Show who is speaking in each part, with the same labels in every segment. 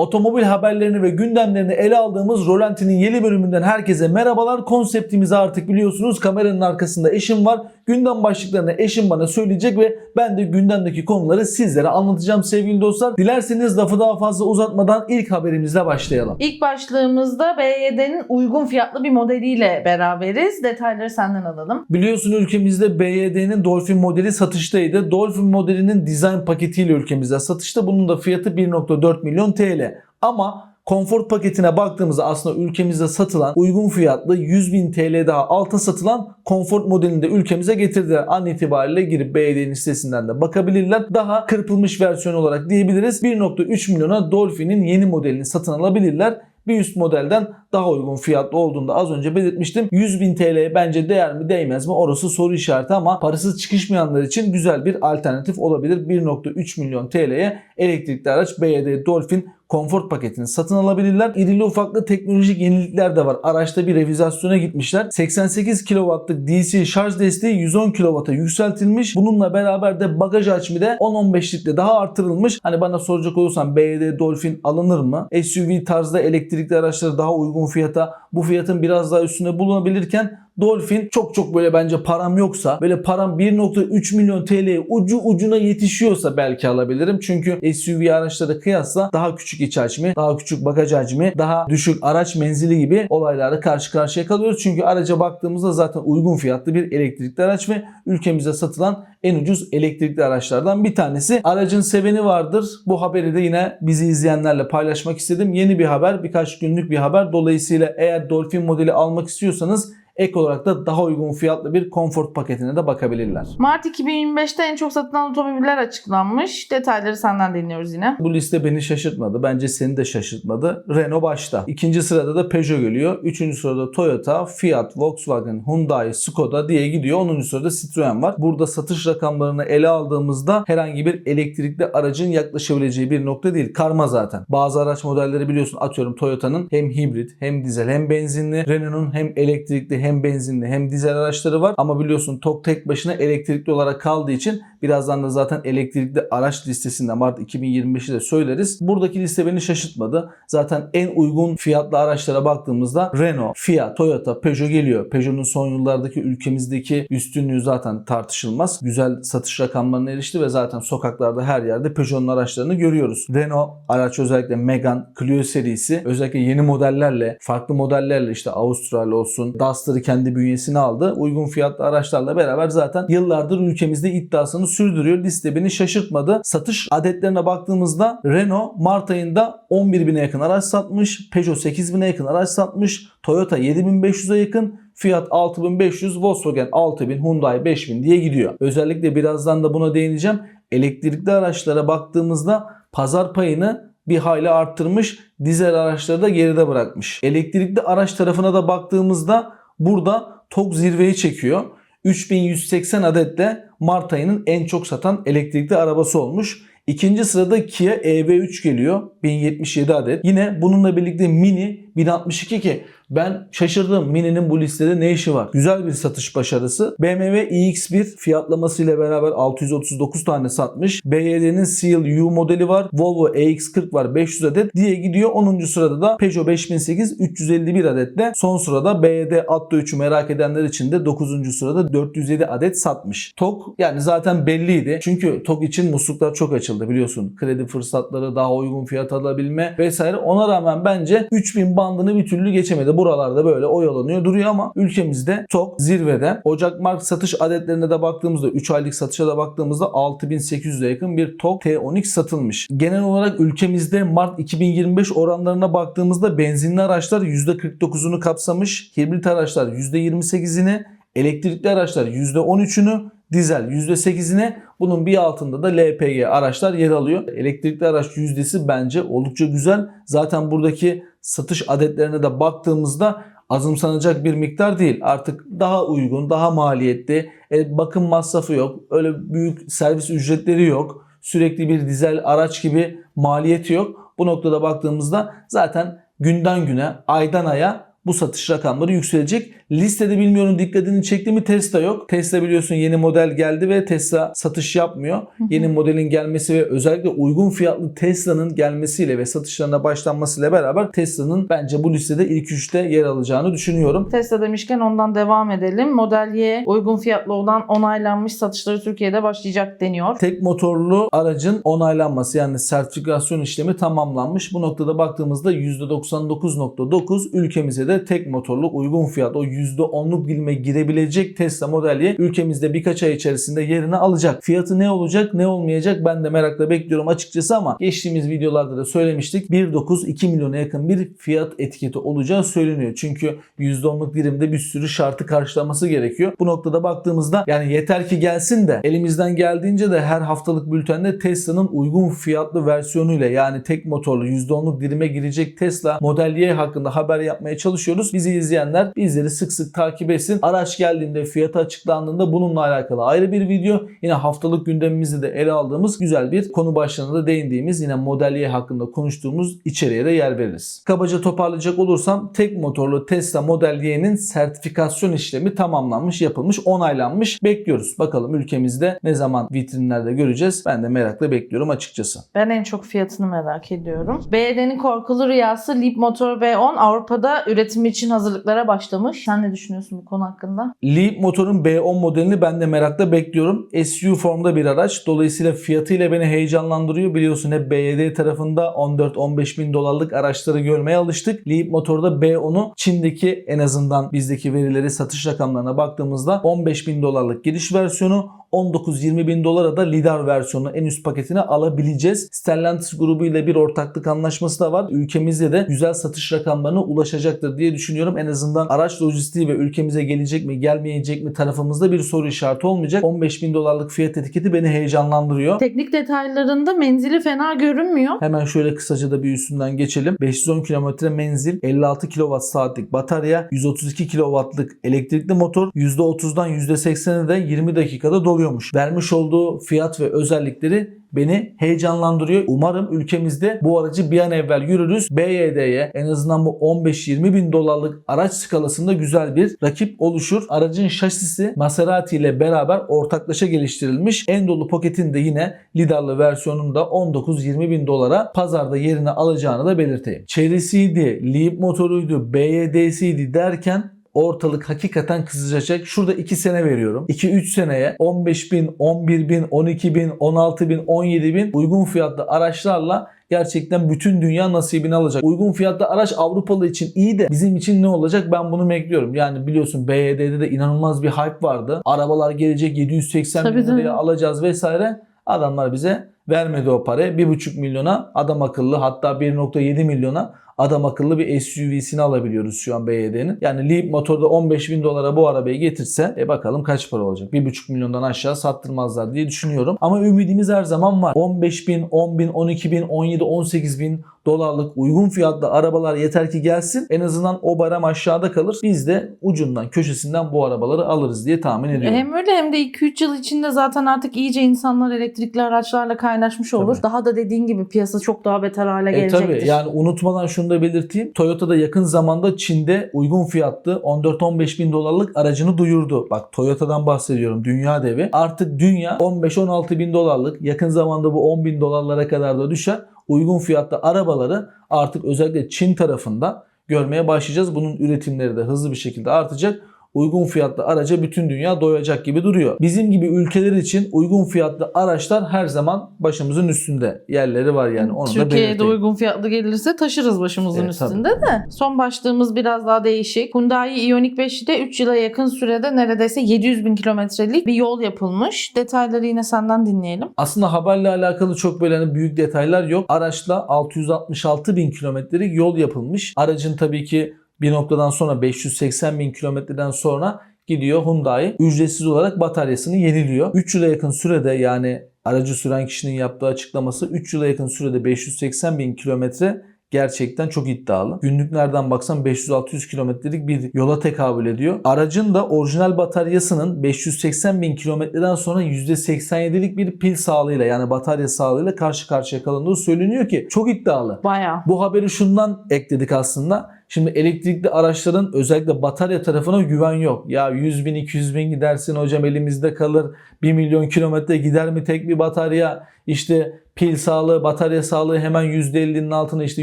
Speaker 1: Otomobil haberlerini ve gündemlerini ele aldığımız Rolanti'nin yeni bölümünden herkese merhabalar. Konseptimizi artık biliyorsunuz. Kameranın arkasında eşim var. Gündem başlıklarını eşim bana söyleyecek ve ben de gündemdeki konuları sizlere anlatacağım sevgili dostlar. Dilerseniz lafı daha fazla uzatmadan ilk haberimizle başlayalım.
Speaker 2: İlk başlığımızda BYD'nin uygun fiyatlı bir modeliyle beraberiz. Detayları senden alalım.
Speaker 1: Biliyorsun ülkemizde BYD'nin Dolphin modeli satıştaydı. Dolphin modelinin dizayn paketiyle ülkemizde satışta. Bunun da fiyatı 1.4 milyon TL. Ama konfor paketine baktığımızda aslında ülkemizde satılan uygun fiyatlı 100 bin TL daha alta satılan konfor modelini de ülkemize getirdiler. An itibariyle girip BYD'nin sitesinden de bakabilirler. Daha kırpılmış versiyon olarak diyebiliriz. 1.3 milyona Dolphin'in yeni modelini satın alabilirler bir üst modelden daha uygun fiyatlı olduğunda az önce belirtmiştim. 100 bin TL'ye bence değer mi değmez mi orası soru işareti ama parasız çıkışmayanlar için güzel bir alternatif olabilir. 1.3 milyon TL'ye elektrikli araç BYD Dolphin konfor paketini satın alabilirler. İrili ufaklı teknolojik yenilikler de var. Araçta bir revizasyona gitmişler. 88 kW'lık DC şarj desteği 110 kW'a yükseltilmiş. Bununla beraber de bagaj hacmi de 10-15 litre daha artırılmış. Hani bana soracak olursan BYD Dolphin alınır mı? SUV tarzda elektrikli araçları daha uygun fiyata bu fiyatın biraz daha üstünde bulunabilirken Dolphin çok çok böyle bence param yoksa böyle param 1.3 milyon TL'ye ucu ucuna yetişiyorsa belki alabilirim. Çünkü SUV araçlara kıyasla daha küçük iç hacmi, daha küçük bagaj hacmi, daha düşük araç menzili gibi olaylarla karşı karşıya kalıyoruz. Çünkü araca baktığımızda zaten uygun fiyatlı bir elektrikli araç ve ülkemizde satılan en ucuz elektrikli araçlardan bir tanesi. Aracın seveni vardır. Bu haberi de yine bizi izleyenlerle paylaşmak istedim. Yeni bir haber, birkaç günlük bir haber. Dolayısıyla eğer Dolphin modeli almak istiyorsanız ek olarak da daha uygun fiyatlı bir konfor paketine de bakabilirler.
Speaker 2: Mart 2025'te en çok satılan otomobiller açıklanmış. Detayları senden dinliyoruz yine.
Speaker 1: Bu liste beni şaşırtmadı. Bence seni de şaşırtmadı. Renault başta. İkinci sırada da Peugeot geliyor. Üçüncü sırada Toyota, Fiat, Volkswagen, Hyundai, Skoda diye gidiyor. Onuncu sırada Citroen var. Burada satış rakamlarını ele aldığımızda herhangi bir elektrikli aracın yaklaşabileceği bir nokta değil. Karma zaten. Bazı araç modelleri biliyorsun atıyorum Toyota'nın hem hibrit hem dizel hem benzinli. Renault'un hem elektrikli hem benzinli hem dizel araçları var. Ama biliyorsun TOG tek başına elektrikli olarak kaldığı için birazdan da zaten elektrikli araç listesinde Mart 2025'i de söyleriz. Buradaki liste beni şaşırtmadı. Zaten en uygun fiyatlı araçlara baktığımızda Renault, Fiat, Toyota, Peugeot geliyor. Peugeot'un son yıllardaki ülkemizdeki üstünlüğü zaten tartışılmaz. Güzel satış rakamlarına erişti ve zaten sokaklarda her yerde Peugeot'un araçlarını görüyoruz. Renault araç özellikle Megane, Clio serisi özellikle yeni modellerle, farklı modellerle işte Austral olsun, Duster'ı kendi bünyesine aldı. Uygun fiyatlı araçlarla beraber zaten yıllardır ülkemizde iddiasını sürdürüyor. Liste beni şaşırtmadı. Satış adetlerine baktığımızda Renault Mart ayında 11.000'e yakın araç satmış. Peugeot 8.000'e yakın araç satmış. Toyota 7.500'e yakın. Fiat 6500, Volkswagen 6000, Hyundai 5000 diye gidiyor. Özellikle birazdan da buna değineceğim. Elektrikli araçlara baktığımızda pazar payını bir hayli arttırmış. Dizel araçları da geride bırakmış. Elektrikli araç tarafına da baktığımızda burada TOG zirveyi çekiyor. 3180 adetle Mart ayının en çok satan elektrikli arabası olmuş. İkinci sırada Kia EV3 geliyor. 1077 adet. Yine bununla birlikte Mini 1062 ki ben şaşırdım Mini'nin bu listede ne işi var? Güzel bir satış başarısı. BMW iX1 fiyatlamasıyla beraber 639 tane satmış. BYD'nin Seal U modeli var. Volvo EX40 var 500 adet diye gidiyor. 10. sırada da Peugeot 5008 351 adetle. Son sırada BYD Atto 3'ü merak edenler için de 9. sırada 407 adet satmış. TOG yani zaten belliydi. Çünkü TOG için musluklar çok açıldı biliyorsun. Kredi fırsatları, daha uygun fiyat alabilme vesaire. Ona rağmen bence 3000 bandını bir türlü geçemedi. Buralarda böyle oyalanıyor duruyor ama ülkemizde TOG zirvede. Ocak Mart satış adetlerine de baktığımızda 3 aylık satışa da baktığımızda 6800'e yakın bir TOG T10X satılmış. Genel olarak ülkemizde Mart 2025 oranlarına baktığımızda benzinli araçlar %49'unu kapsamış. Hibrit araçlar %28'ini, elektrikli araçlar %13'ünü, dizel %8'ine bunun bir altında da LPG araçlar yer alıyor. Elektrikli araç yüzdesi bence oldukça güzel. Zaten buradaki satış adetlerine de baktığımızda azımsanacak bir miktar değil. Artık daha uygun, daha maliyetli. E, bakım masrafı yok. Öyle büyük servis ücretleri yok. Sürekli bir dizel araç gibi maliyeti yok. Bu noktada baktığımızda zaten günden güne, aydan aya bu satış rakamları yükselecek. Listede bilmiyorum dikkatini çekti mi Tesla yok. Tesla biliyorsun yeni model geldi ve Tesla satış yapmıyor. Yeni modelin gelmesi ve özellikle uygun fiyatlı Tesla'nın gelmesiyle ve satışlarına başlanmasıyla beraber Tesla'nın bence bu listede ilk üçte yer alacağını düşünüyorum.
Speaker 2: Tesla demişken ondan devam edelim. Model Y uygun fiyatlı olan onaylanmış satışları Türkiye'de başlayacak deniyor.
Speaker 1: Tek motorlu aracın onaylanması yani sertifikasyon işlemi tamamlanmış. Bu noktada baktığımızda %99.9 ülkemize de tek motorlu uygun fiyat o %10'luk dilime girebilecek Tesla Model Y ülkemizde birkaç ay içerisinde yerini alacak. Fiyatı ne olacak ne olmayacak ben de merakla bekliyorum açıkçası ama geçtiğimiz videolarda da söylemiştik 1.9-2 milyona yakın bir fiyat etiketi olacağı söyleniyor. Çünkü %10'luk dilimde bir sürü şartı karşılaması gerekiyor. Bu noktada baktığımızda yani yeter ki gelsin de elimizden geldiğince de her haftalık bültende Tesla'nın uygun fiyatlı versiyonuyla yani tek motorlu %10'luk dilime girecek Tesla Model Y hakkında haber yapmaya çalışıyoruz. Bizi izleyenler bizleri sık sık takip etsin. Araç geldiğinde fiyatı açıklandığında bununla alakalı ayrı bir video yine haftalık gündemimizde de ele aldığımız güzel bir konu başlığına da değindiğimiz yine Model hakkında konuştuğumuz içeriğe de yer veririz. Kabaca toparlayacak olursam tek motorlu Tesla Model Y'nin sertifikasyon işlemi tamamlanmış, yapılmış, onaylanmış. Bekliyoruz. Bakalım ülkemizde ne zaman vitrinlerde göreceğiz. Ben de merakla bekliyorum açıkçası.
Speaker 2: Ben en çok fiyatını merak ediyorum. BYD'nin korkulu rüyası Leap Motor B10 Avrupa'da üretimi için hazırlıklara başlamış. Sen ne düşünüyorsun bu konu hakkında?
Speaker 1: Leap motorun B10 modelini ben de merakla bekliyorum. SUV formda bir araç. Dolayısıyla fiyatıyla beni heyecanlandırıyor. Biliyorsun hep BYD tarafında 14-15 bin dolarlık araçları görmeye alıştık. Leap motorda B10'u Çin'deki en azından bizdeki verileri satış rakamlarına baktığımızda 15 bin dolarlık giriş versiyonu 19-20 bin dolara da lidar versiyonu en üst paketine alabileceğiz. Stellantis grubu ile bir ortaklık anlaşması da var. Ülkemizde de güzel satış rakamlarına ulaşacaktır diye düşünüyorum. En azından araç lojistiği ve ülkemize gelecek mi gelmeyecek mi tarafımızda bir soru işareti olmayacak. 15 bin dolarlık fiyat etiketi beni heyecanlandırıyor.
Speaker 2: Teknik detaylarında menzili fena görünmüyor.
Speaker 1: Hemen şöyle kısaca da bir üstünden geçelim. 510 kilometre menzil, 56 kWh saatlik batarya, 132 kW'lık elektrikli motor, %30'dan %80'e de 20 dakikada doluyormuş. Vermiş olduğu fiyat ve özellikleri beni heyecanlandırıyor. Umarım ülkemizde bu aracı bir an evvel yürürüz. BYD'ye en azından bu 15-20 bin dolarlık araç skalasında güzel bir rakip oluşur. Aracın şasisi Maserati ile beraber ortaklaşa geliştirilmiş. En dolu paketin de yine lidarlı versiyonunda 19-20 bin dolara pazarda yerini alacağını da belirteyim. Çerisiydi, Leap motoruydu, BYD'siydi derken ortalık hakikaten kızacak. Şurada 2 sene veriyorum. 2-3 seneye 15 bin, 11 bin, 12 bin, 16 bin, 17 bin uygun fiyatlı araçlarla gerçekten bütün dünya nasibini alacak. Uygun fiyatlı araç Avrupalı için iyi de bizim için ne olacak ben bunu bekliyorum. Yani biliyorsun BYD'de de inanılmaz bir hype vardı. Arabalar gelecek 780
Speaker 2: Tabii
Speaker 1: bin liraya
Speaker 2: canım.
Speaker 1: alacağız vesaire. Adamlar bize vermedi o parayı. 1,5 milyona adam akıllı hatta 1.7 milyona adam akıllı bir SUV'sini alabiliyoruz şu an BYD'nin. Yani Leap motorda 15 bin dolara bu arabayı getirse e bakalım kaç para olacak. 1,5 milyondan aşağı sattırmazlar diye düşünüyorum. Ama ümidimiz her zaman var. 15 bin, 10 bin, 12 bin, 17, 18 bin dolarlık uygun fiyatlı arabalar yeter ki gelsin. En azından o barem aşağıda kalır. Biz de ucundan köşesinden bu arabaları alırız diye tahmin ediyorum.
Speaker 2: Hem öyle hem de 2-3 yıl içinde zaten artık iyice insanlar elektrikli araçlarla kaynaşmış olur.
Speaker 1: Tabii.
Speaker 2: Daha da dediğin gibi piyasa çok daha beter hale
Speaker 1: E
Speaker 2: gelecektir.
Speaker 1: tabii yani unutmadan şunu da belirteyim. Toyota da yakın zamanda Çin'de uygun fiyatlı 14-15 bin dolarlık aracını duyurdu. Bak Toyota'dan bahsediyorum. Dünya devi. Artık dünya 15-16 bin dolarlık yakın zamanda bu 10 bin dolarlara kadar da düşer. Uygun fiyatlı arabaları artık özellikle Çin tarafında görmeye başlayacağız. Bunun üretimleri de hızlı bir şekilde artacak. Uygun fiyatlı araca bütün dünya doyacak gibi duruyor. Bizim gibi ülkeler için uygun fiyatlı araçlar her zaman başımızın üstünde. Yerleri var yani onu da
Speaker 2: Türkiye'de
Speaker 1: belirteyim.
Speaker 2: uygun fiyatlı gelirse taşırız başımızın
Speaker 1: Evet,
Speaker 2: üstünde de. Son başlığımız biraz daha değişik. Hyundai Ioniq 5'te 3 yıla yakın sürede neredeyse 700 bin kilometrelik bir yol yapılmış. Detayları yine senden dinleyelim.
Speaker 1: Aslında haberle alakalı çok böyle hani büyük detaylar yok. Araçla 666 bin kilometrelik yol yapılmış. Aracın tabii ki bir noktadan sonra 580 bin kilometreden sonra gidiyor Hyundai ücretsiz olarak bataryasını yeniliyor. 3 yıla yakın sürede yani aracı süren kişinin yaptığı açıklaması 3 yıla yakın sürede 580 bin kilometre gerçekten çok iddialı. Günlük nereden baksan 500-600 kilometrelik bir yola tekabül ediyor. Aracın da orijinal bataryasının 580 bin kilometreden sonra %87'lik bir pil sağlığıyla yani batarya sağlığıyla karşı karşıya kalındığı söyleniyor ki çok iddialı.
Speaker 2: Bayağı.
Speaker 1: Bu haberi şundan ekledik aslında. Şimdi elektrikli araçların özellikle batarya tarafına güven yok. Ya 100 bin 200 bin gidersin hocam elimizde kalır. 1 milyon kilometre gider mi tek bir batarya? İşte pil sağlığı, batarya sağlığı hemen %50'nin altına işte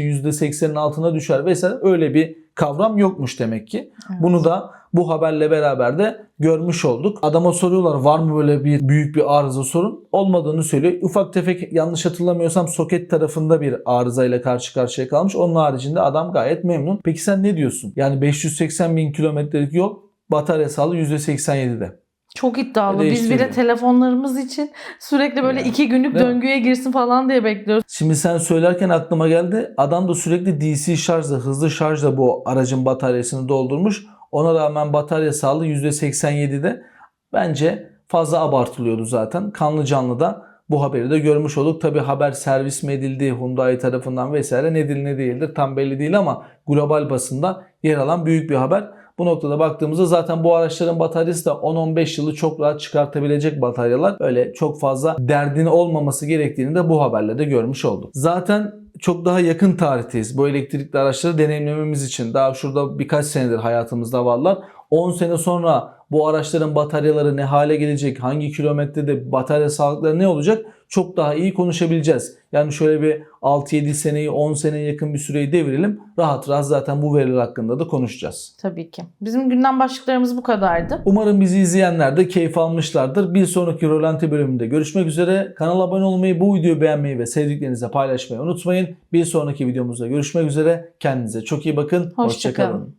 Speaker 1: %80'in altına düşer vesaire. Öyle bir kavram yokmuş demek ki.
Speaker 2: Evet.
Speaker 1: Bunu da bu haberle beraber de görmüş olduk. Adama soruyorlar var mı böyle bir büyük bir arıza sorun? Olmadığını söylüyor. Ufak tefek yanlış hatırlamıyorsam soket tarafında bir arızayla karşı karşıya kalmış. Onun haricinde adam gayet memnun. Peki sen ne diyorsun? Yani 580 bin kilometrelik yol batarya sağlığı %87'de.
Speaker 2: Çok iddialı. Biz
Speaker 1: Değiştiriyor.
Speaker 2: bile telefonlarımız için sürekli böyle
Speaker 1: Ya,
Speaker 2: iki günlük
Speaker 1: değil mi?
Speaker 2: döngüye girsin falan diye bekliyoruz.
Speaker 1: Şimdi sen söylerken aklıma geldi. Adam da sürekli DC şarjla, hızlı şarjla bu aracın bataryasını doldurmuş. Ona rağmen batarya sağlığı %87'de. Bence fazla abartılıyordu zaten. Kanlı canlı da bu haberi de görmüş olduk. Tabi haber servis mi edildi Hyundai tarafından vesaire nedir ne değildir tam belli değil ama global basında yer alan büyük bir haber. Bu noktada baktığımızda zaten bu araçların bataryası da 10-15 yılı çok rahat çıkartabilecek bataryalar. Öyle çok fazla derdin olmaması gerektiğini de bu haberle de görmüş olduk. Zaten çok daha yakın tarihteyiz bu elektrikli araçları deneyimlememiz için. Daha şurada birkaç senedir hayatımızda varlar. 10 sene sonra bu araçların bataryaları ne hale gelecek, hangi kilometrede batarya sağlıkları ne olacak çok daha iyi konuşabileceğiz. Yani şöyle bir 6-7 seneyi 10 seneye yakın bir süreyi devirelim. Rahat rahat zaten bu veriler hakkında da konuşacağız.
Speaker 2: Tabii ki. Bizim gündem başlıklarımız bu kadardı.
Speaker 1: Umarım bizi izleyenler de keyif almışlardır. Bir sonraki Rolanti bölümünde görüşmek üzere. Kanala abone olmayı, bu videoyu beğenmeyi ve sevdiklerinize paylaşmayı unutmayın. Bir sonraki videomuzda görüşmek üzere. Kendinize çok iyi bakın.
Speaker 2: Hoşça
Speaker 1: Hoşça kalın.
Speaker 2: kalın.